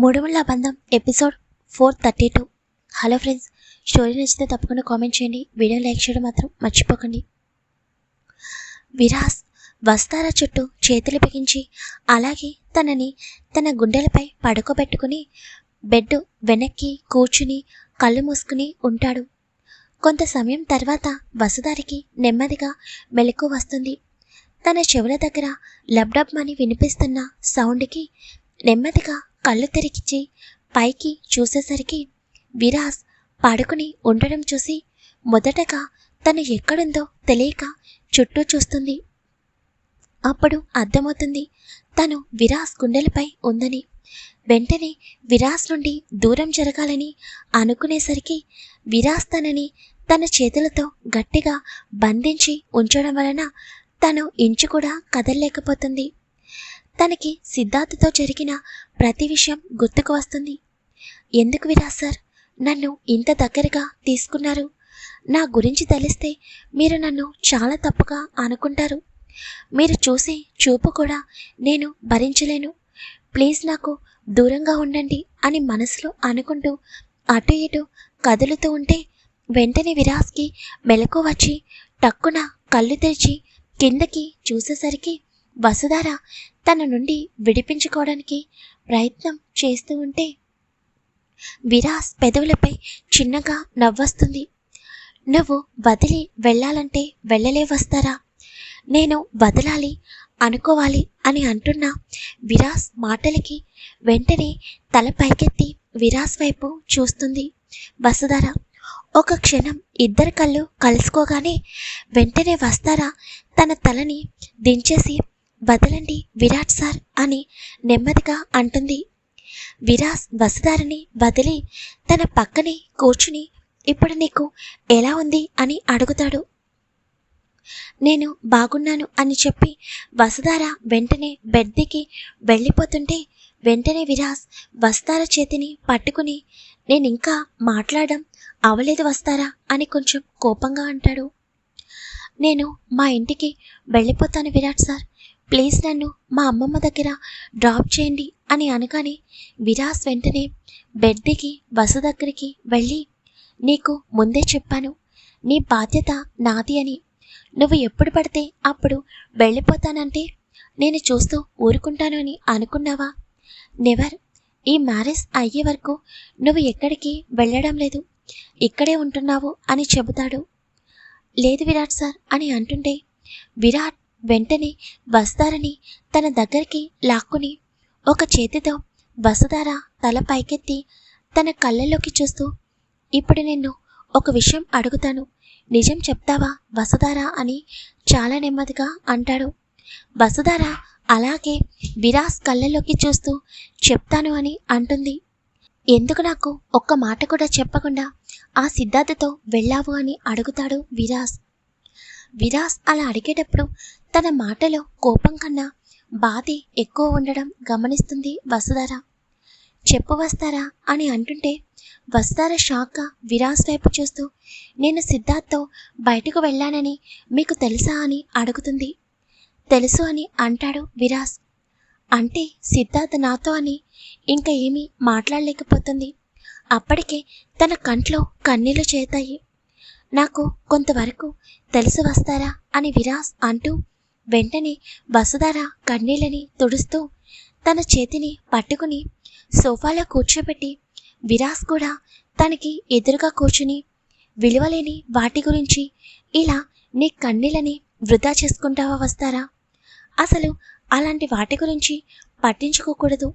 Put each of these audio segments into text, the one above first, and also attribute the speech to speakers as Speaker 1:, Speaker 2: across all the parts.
Speaker 1: మూడవళ్ళ బంధం episode four thirty two. Hello friends story నచ్చితే తప్పకుండా కామెంట్ చేయండి. వీడియో లైక్ చేయడం మాత్రం మర్చిపోకండి. విరాస్ వస్తారా చుట్టూ చేతులు బిగించి అలాగే తనని తన గుండెలపై పడుకోబెట్టుకుని బెడ్ వెనక్కి కూర్చుని కళ్ళు మూసుకుని ఉంటాడు. కొంత సమయం తర్వాత వసుదారికి నెమ్మదిగా మెలకు వస్తుంది. తన చెవుల దగ్గర లబ్డబ్ అని వినిపిస్తున్న సౌండ్కి నెమ్మదిగా కళ్ళు తెరిచి పైకి చూసేసరికి విరాస్ పడుకుని ఉండడం చూసి మొదటగా తను ఎక్కడుందో తెలియక చుట్టూ చూస్తుంది. అప్పుడు అర్థమవుతుంది తను విరాస్ గుండెలపై ఉందని. వెంటనే విరాస్ నుండి దూరం జరగాలని అనుకునేసరికి విరాస్ తనని తన చేతులతో గట్టిగా బంధించి ఉంచడం వలన తను ఇంచు కూడా కదలలేకపోతుంది. తనకి సిద్ధార్థతో జరిగిన ప్రతి విషయం గుర్తుకు వస్తుంది. ఎందుకు విరాస్ సార్? నన్ను ఇంత దగ్గరగా తీసుకున్నారు. నా గురించి తెలిస్తే మీరు నన్ను చాలా తప్పుగా అనుకుంటారు. మీరు చూసే చూపు కూడా నేను భరించలేను. ప్లీజ్ నాకు దూరంగా ఉండండి అని మనసులో అనుకుంటూ అటు ఇటు కదులుతూ ఉంటే వెంటనే విరాస్కి మెలకు వచ్చి టక్కున కళ్ళు తెరిచి కిందకి చూసేసరికి వసుధార తన నుండి విడిపించుకోవడానికి ప్రయత్నం చేస్తూ ఉంటే విరాస్ పెదవులపై చిన్నగా నవ్వొస్తుంది. నువ్వు వదిలి వెళ్ళాలంటే వెళ్ళలే వస్తారా? నేను వదలాలి అనుకోవాలి అని అంటున్న విరాస్ మాటలకి వెంటనే తల పైకెత్తి విరాస్ వైపు చూస్తుంది. వసుధార ఒక క్షణం ఇద్దరు కళ్ళు కలుసుకోగానే వెంటనే వస్తారా? తన తలని దించేసి వదలండి విరాట్ సార్ అని నెమ్మదిగా అంటుంది. విరాస్ వసుధారని వదిలి తన పక్కనే కూర్చుని ఇప్పుడు నీకు ఎలా ఉంది? అని అడుగుతాడు. నేను బాగున్నాను అని చెప్పి వసుధార వెంటనే బెడ్దికి వెళ్ళిపోతుంటే వెంటనే విరాస్ వస్తార చేతిని పట్టుకుని నేను ఇంకా మాట్లాడడం అవలేదు వస్తారా అని కొంచెం కోపంగా అంటాడు. నేను మా ఇంటికి వెళ్ళిపోతాను విరాట్ సార్. ప్లీజ్ నన్ను మా అమ్మమ్మ దగ్గర డ్రాప్ చేయండి అని అనగానే విరాస్ వెంటనే బెడ్ దిగి బస్సు దగ్గరికి వెళ్ళి నీకు ముందే చెప్పాను. నీ బాధ్యత నాది అని. నువ్వు ఎప్పుడు పడితే అప్పుడు వెళ్ళిపోతానంటే నేను చూస్తూ ఊరుకుంటాను అని అనుకున్నావా? నెవర్ ఈ మ్యారేజ్ అయ్యే వరకు నువ్వు ఎక్కడికి వెళ్ళడం లేదు. ఇక్కడే ఉంటున్నావు అని చెబుతాడు. లేదు విరాట్ సార్ అని అంటుంటే విరాట్ వెంటనే వస్తారని తన దగ్గరికి లాక్కుని ఒక చేతితో వసుధార తల పైకెత్తి తన కళ్ళల్లోకి చూస్తూ ఇప్పుడు నిన్ను ఒక విషయం అడుగుతాను. నిజం చెప్తావా వసుధార అని చాలా నెమ్మదిగా అంటాడు. వసుధార అలాగే విరాస్ కళ్ళల్లోకి చూస్తూ చెప్తాను అని అంటుంది. ఎందుకు నాకు ఒక్క మాట కూడా చెప్పకుండా ఆ సిద్ధార్థతో వెళ్ళావు అని అడుగుతాడు విరాస్. విరాస్ అలా అడిగేటప్పుడు తన మాటలో కోపం కన్నా బాధే ఎక్కువ ఉండడం గమనిస్తుంది వసుధార. చెప్పు వస్తారా అని అంటుంటే వస్తార షాక్గా విరాస్ వైపు చూస్తూ నేను సిద్ధార్థ్తో బయటకు వెళ్ళానని మీకు తెలుసా అని అడుగుతుంది. తెలుసు అని అంటాడు విరాస్. అంటే సిద్ధార్థ్ నాతో అని ఇంకా ఏమీ మాట్లాడలేకపోతుంది. అప్పటికే తన కంట్లో కన్నీళ్ళు చేతాయి నాకు కొంతవరకు తెలిసి వస్తారా అని విరాస్ అంటూ వెంటనే వసుధార కన్నీళ్ళని తుడుస్తూ తన చేతిని పట్టుకుని సోఫాలో కూర్చోబెట్టి విరాస్ కూడా తనకి ఎదురుగా కూర్చుని విలువలేని వాటి గురించి ఇలా నీ కన్నీళ్ళని వృధా చేసుకుంటావా వస్తారా? అసలు అలాంటి వాటి గురించి పట్టించుకోకూడదు.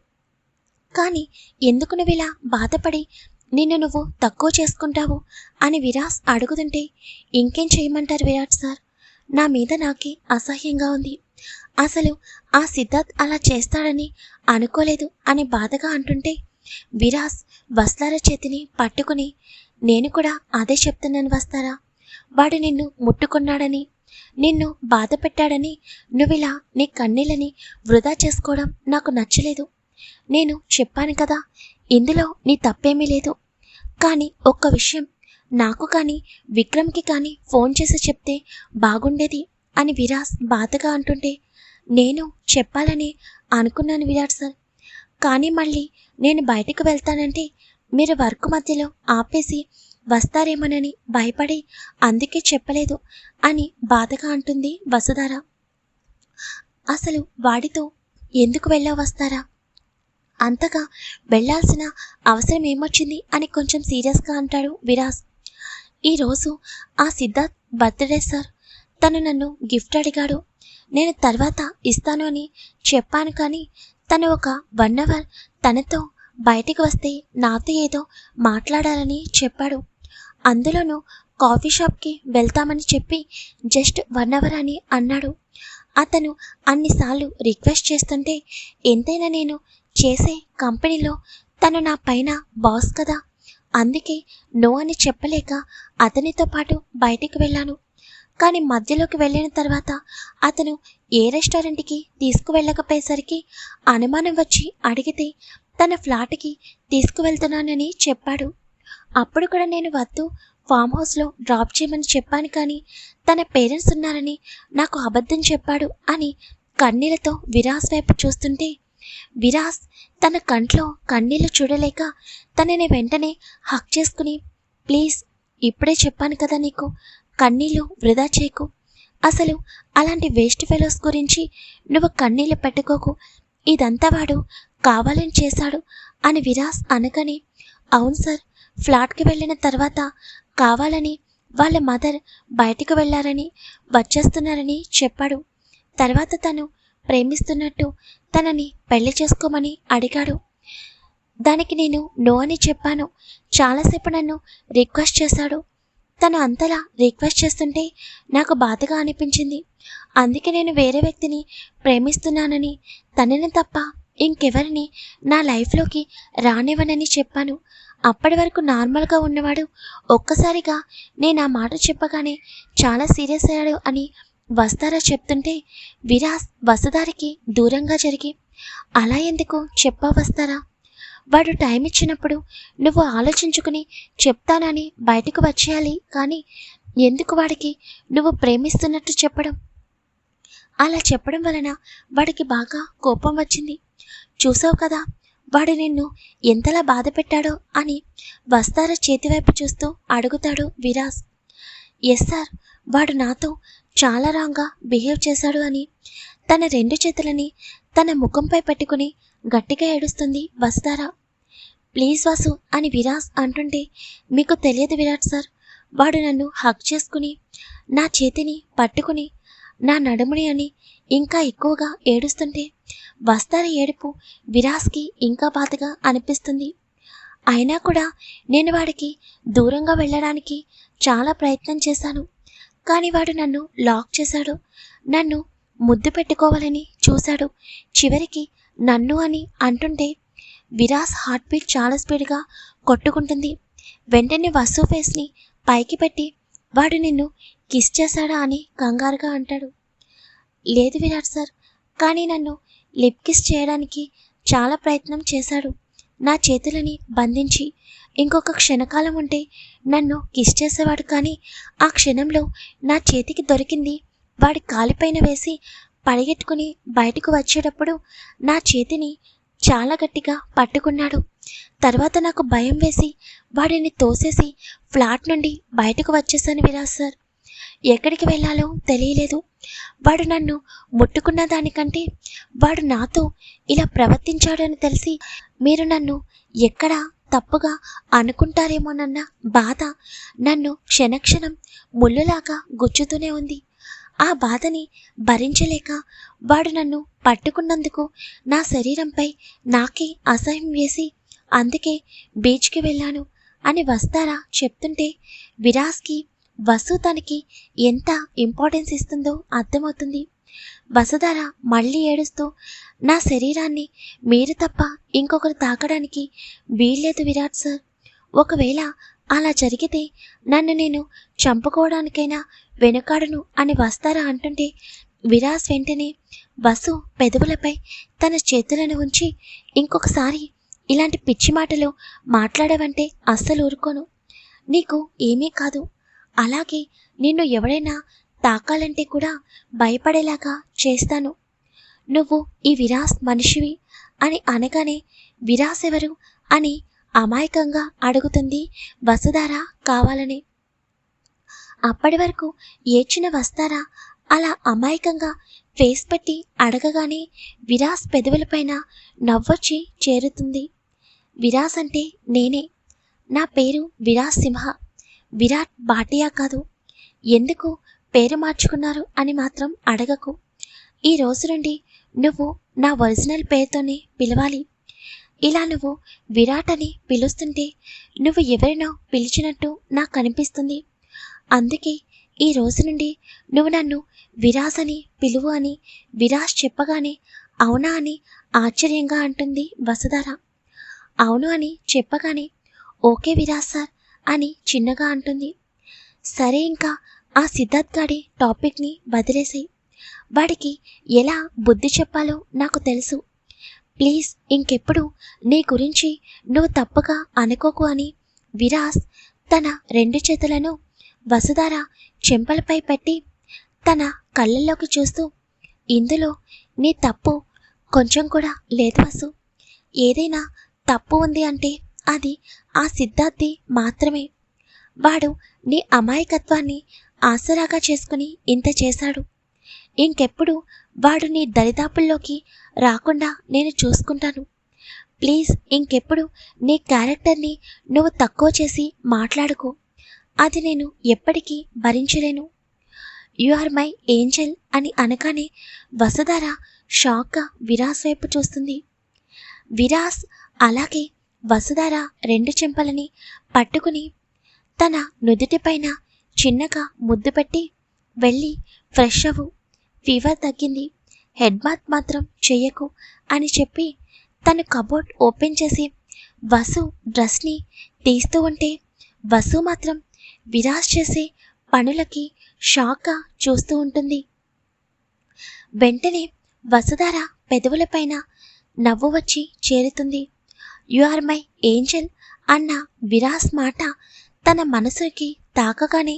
Speaker 1: కానీ ఎందుకు నువ్వు ఇలా బాధపడి నిన్ను నువ్వు తక్కువ చేసుకుంటావు అని విరాస్ అడుగుతుంటే ఇంకేం చేయమంటారు విరాట్ సార్? నా మీద నాకే అసహ్యంగా ఉంది. అసలు ఆ సిద్ధార్థ్ అలా చేస్తాడని అనుకోలేదు అని బాధగా అంటుంటే విరాస్ వస్తార చేతిని పట్టుకుని నేను కూడా అదే చెప్తున్నాను వస్తారా? వాడు నిన్ను ముట్టుకున్నాడని నిన్ను బాధ పెట్టాడని నువ్విలా నీ కన్నీళ్ళని వృధా చేసుకోవడం నాకు నచ్చలేదు. నేను చెప్పాను కదా ఇందులో నీ తప్పేమీ లేదు. కానీ ఒక్క విషయం నాకు కానీ విక్రమ్కి కానీ ఫోన్ చేసి చెప్తే బాగుండేది అని విరాస్ బాధగా అంటుంటే నేను చెప్పాలని అనుకున్నాను విరాట్ సార్. కానీ మళ్ళీ నేను బయటకు వెళ్తానంటే మీరు వర్క్ మధ్యలో ఆపేసి వస్తారేమోనని భయపడి అందుకే చెప్పలేదు అని బాధగా అంటుంది వసుధార. అసలు వాడితో ఎందుకు వెళ్ళా వస్తారా? అంతగా వెళ్ళాల్సిన అవసరం ఏమొచ్చింది అని కొంచెం సీరియస్గా అంటాడు విరాజ్ ఈరోజు ఆ సిద్ధార్థ్ బర్త్డే సార్ తను నన్ను గిఫ్ట్ అడిగాడు. నేను తర్వాత ఇస్తాను అని చెప్పాను కానీ తను ఒక వన్ అవర్ తనతో బయటికి వస్తే నాతో ఏదో మాట్లాడాలని చెప్పాడు. అందులోనూ కాఫీ షాప్కి వెళ్తామని చెప్పి జస్ట్ వన్ అవర్ అని అన్నాడు. అతను అన్నిసార్లు రిక్వెస్ట్ చేస్తుంటే ఎంతైనా నేను చేసే కంపెనీలో తను నా పైన బాస్ కదా. అందుకే నో అని చెప్పలేక అతనితో పాటు బయటికి వెళ్ళాను. కానీ మధ్యలోకి వెళ్ళిన తర్వాత అతను ఏ రెస్టారెంట్కి తీసుకువెళ్ళకపోయేసరికి అనుమానం వచ్చి అడిగితే తన ఫ్లాట్కి తీసుకువెళ్తున్నానని చెప్పాడు. అప్పుడు కూడా నేను వద్దు ఫామ్ హౌస్లో డ్రాప్ చేయమని చెప్పాను కానీ తన పేరెంట్స్ ఉన్నారని నాకు అబద్ధం చెప్పాడు అని కన్నీళ్ళతో విరాస్ వైపు చూస్తుంటే విరాస్ తన కంట్లో కన్నీళ్ళు చూడలేక తనని వెంటనే హక్ చేసుకుని ప్లీజ్ ఇప్పుడే చెప్పాను కదా నీకు కన్నీళ్ళు వృధా చేయకు. అసలు అలాంటి వేస్ట్ ఫెలోస్ గురించి నువ్వు కన్నీళ్ళు పెట్టుకోకు. ఇదంతా వాడు కావాలని చేశాడు అని విరాస్ అనగానే అవును సార్ ఫ్లాట్కి వెళ్ళిన తర్వాత కావాలని వాళ్ళ మదర్ బయటకు వెళ్ళారని వచ్చేస్తున్నారని చెప్పాడు. తర్వాత తను ప్రేమిస్తున్నట్టు తనని పెళ్ళి చేసుకోమని అడిగాడు. దానికి నేను నో అని చెప్పాను. చాలాసేపు నన్ను రిక్వెస్ట్ చేశాడు. తను అంతలా రిక్వెస్ట్ చేస్తుంటే నాకు బాధగా అనిపించింది. అందుకే నేను వేరే వ్యక్తిని ప్రేమిస్తున్నానని తనని తప్ప ఇంకెవరిని నా లైఫ్లోకి రానివ్వనని చెప్పాను. అప్పటి వరకు నార్మల్గా ఉన్నవాడు ఒక్కసారిగా నేను ఆ మాట చెప్పగానే చాలా సీరియస్ అయ్యాడు అని వస్తారా చెప్తుంటే విరాస్ వసదారికి దూరంగా జరిగి అలా ఎందుకు చెప్పా వస్తారా? వాడు టైం ఇచ్చినప్పుడు నువ్వు ఆలోచించుకుని చెప్తానని బయటకు వచ్చేయాలి కానీ ఎందుకు వాడికి నువ్వు ప్రేమిస్తున్నట్టు చెప్పడం? అలా చెప్పడం వలన వాడికి బాగా కోపం వచ్చింది. చూసావు కదా వాడు నిన్ను ఎంతలా బాధ పెట్టాడో అని వస్తారా చేతివైపు చూస్తూ అడుగుతాడు విరాస్. ఎస్ సార్ వాడు నాతో చాలా రాంగా బిహేవ్ చేశాడు అని. తన రెండు చేతులని తన ముఖంపై పెట్టుకుని గట్టిగా ఏడుస్తుంది వస్తారా? ప్లీజ్ వాసు అని విరాస్ అంటుంటే మీకు తెలియదు విరాట్ సార్. వాడు నన్ను హక్ చేసుకుని నా చేతిని పట్టుకుని నా నడుముని అని ఇంకా ఎక్కువగా ఏడుస్తుంటే వస్తార ఏడుపు విరాస్కి ఇంకా బాధగా అనిపిస్తుంది. అయినా కూడా నేను వాడికి దూరంగా వెళ్ళడానికి చాలా ప్రయత్నం చేశాను. కానీ వాడు నన్ను లాక్ చేశాడు. నన్ను ముద్దు పెట్టుకోవాలని చూశాడు. చివరికి నన్ను అని అంటుంటే విరాస్ హార్ట్ బీట్ చాలా స్పీడ్గా కొట్టుకుంటుంది. వెంటనే వసు ఫేస్ని పైకి పెట్టి వాడు నిన్ను కిస్ చేశాడా అని కంగారుగా అంటాడు. లేదు విరాట్ సార్ కానీ నన్ను లిప్ కిస్ చేయడానికి చాలా ప్రయత్నం చేశాడు. నా చేతులని బంధించి ఇంకొక క్షణకాలం ఉంటే నన్ను కిస్ చేసేవాడు కానీ ఆ క్షణంలో నా చేతికి దొరికింది వాడి కాలిపైన వేసి పడగెట్టుకుని బయటకు వచ్చేటప్పుడు నా చేతిని చాలా గట్టిగా పట్టుకున్నాడు. తర్వాత నాకు భయం వేసి వాడిని తోసేసి ఫ్లాట్ నుండి బయటకు వచ్చేసాను విరాజ్ సార్. ఎక్కడికి వెళ్ళాలో తెలియలేదు. వాడు నన్ను ముట్టుకున్న దానికంటే వాడు నాతో ఇలా ప్రవర్తించాడని తెలిసి మీరు నన్ను ఎక్కడా తప్పుగా అనుకుంటారేమోనన్న బాధ నన్ను క్షణక్షణం ముళ్ళులాగా గుచ్చుతూనే ఉంది. ఆ బాధని భరించలేక వాడు నన్ను పట్టుకున్నందుకు నా శరీరంపై నాకే అసహ్యం వేసి అందుకే బీచ్కి వెళ్ళాను అని వస్తారా చెప్తుంటే విరాస్కి వసు తనకి ఎంత ఇంపార్టెన్స్ ఇస్తుందో అర్థమవుతుంది. వసుధర మళ్ళీ ఏడుస్తూ నా శరీరాన్ని మీరు తప్ప ఇంకొకరు తాకడానికి వీల్లేదు విరాట్ సార్. ఒకవేళ అలా జరిగితే నన్ను నేను చంపుకోవడానికైనా వెనుకాడను అని వస్తారా అంటుంటే విరాస్ వెంటనే వసు పెదవులపై తన చేతులను ఉంచి ఇంకొకసారి ఇలాంటి పిచ్చి మాటలు మాట్లాడవంటే అస్సలు ఊరుకోను. నీకు ఏమీ కాదు. అలాగే నిన్ను ఎవడైనా తాకాలంటే కూడా భయపడేలాగా చేస్తాను. నువ్వు ఈ విరాస్ మనిషివి అని అనగానే విరాస్ ఎవరు అని అమాయకంగా అడుగుతుంది వసుధార కావాలని. అప్పటి వరకు ఏడ్చిన వస్తారా అలా అమాయకంగా ఫేస్ పెట్టి అడగగానే విరాస్ పెదవులపైన నవ్వొచ్చి చేరుతుంది. విరాస్ అంటే నేనే. నా పేరు విరాస్ సింహ. విరాట్ భాటియా కాదు. ఎందుకు పేరు మార్చుకున్నారు అని మాత్రం అడగకు. ఈ రోజు నుండి నువ్వు నా ఒరిజినల్ పేరుతోనే పిలవాలి. ఇలా నువ్వు విరాట్ అని పిలుస్తుంటే నువ్వు ఎవరినో పిలిచినట్టు నాకు అనిపిస్తుంది. అందుకే ఈ రోజు నుండి నువ్వు నన్ను విరాస్ అని పిలువు అని విరాస్ చెప్పగానే అవునా అని ఆశ్చర్యంగా అంటుంది వసుధార. అవును అని చెప్పగానే ఓకే విరాస్ సార్ అని చిన్నగా అంటుంది. సరే ఇంకా ఆ సిద్ధార్థ్ గాడి టాపిక్ని వదిలేసాయి. వాడికి ఎలా బుద్ధి చెప్పాలో నాకు తెలుసు. ప్లీజ్ ఇంకెప్పుడు నీ గురించి నువ్వు తప్పగా అనుకోకు అని విరాస్ తన రెండు చేతులను వసుధార చెంపలపై పెట్టి తన కళ్ళల్లోకి చూస్తూ ఇందులో నీ తప్పు కొంచెం కూడా లేదు వసు. ఏదైనా తప్పు ఉంది అంటే అది ఆ సిద్ధార్థి మాత్రమే. వాడు నీ అమాయకత్వాన్ని ఆసరాగా చేసుకుని ఇంత చేశాడు. ఇంకెప్పుడు వాడు నీ దరిదాపుల్లోకి రాకుండా నేను చూసుకుంటాను. ప్లీజ్ ఇంకెప్పుడు నీ క్యారెక్టర్ని నువ్వు తక్కువ చేసి మాట్లాడుకో. అది నేను ఎప్పటికీ భరించలేను. యు ఆర్ మై ఏంజల్ అని అనగానే వసుధార షాక్గా విరాస్ వైపు చూస్తుంది. విరాస్ అలాగే వసుధార రెండు చెంపలని పట్టుకుని తన నుదుటిపైన చిన్నగా ముద్దు పెట్టి వెళ్ళి ఫ్రెష్ అవ్వు. ఫీవర్ తగ్గింది. హెడ్ బాత్ మాత్రం చెయ్యకు అని చెప్పి తను కబోర్డ్ ఓపెన్ చేసి వసు డ్రెస్ని తీస్తూ ఉంటే వసు మాత్రం విరాజ్ చేసే పనులకి షాక్గా చూస్తూ ఉంటుంది. వెంటనే వసుధార పెదవులపైన నవ్వు వచ్చి చేరుతుంది. యు ఆర్ మై ఏంజల్ అన్న విరాస్ మాట తన మనసుకి తాకగానే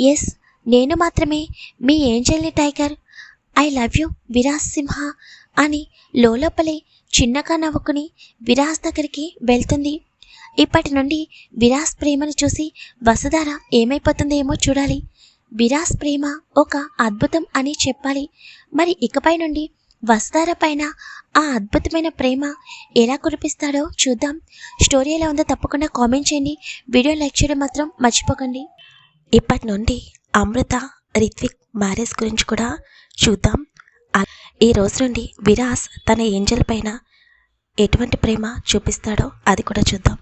Speaker 1: ఎస్ నేను మాత్రమే మీ ఏంజల్ని tiger. I love you Viraj Simha అని లోపలే చిన్నగా నవ్వుకుని విరాజ్ దగ్గరికి వెళ్తుంది. ఇప్పటి నుండి విరాస్ ప్రేమను చూసి వసుధార ఏమైపోతుందేమో చూడాలి. విరాస్ ప్రేమ ఒక అద్భుతం అని చెప్పాలి. మరి ఇకపై నుండి వసుధార పైన ఆ అద్భుతమైన ప్రేమ ఎలా కురిపిస్తాడో చూద్దాం. స్టోరీ ఎలా ఉందో తప్పకుండా కామెంట్ చేయండి. వీడియో లైక్ చేయడం మాత్రం మర్చిపోకండి.
Speaker 2: ఇప్పటి నుండి అమృత రిత్విక్ మ్యారేజ్ గురించి కూడా చూద్దాం. ఈ రోజు నుండి విరాస్ తన ఏంజల్ పైన ఎటువంటి ప్రేమ చూపిస్తాడో అది కూడా చూద్దాం.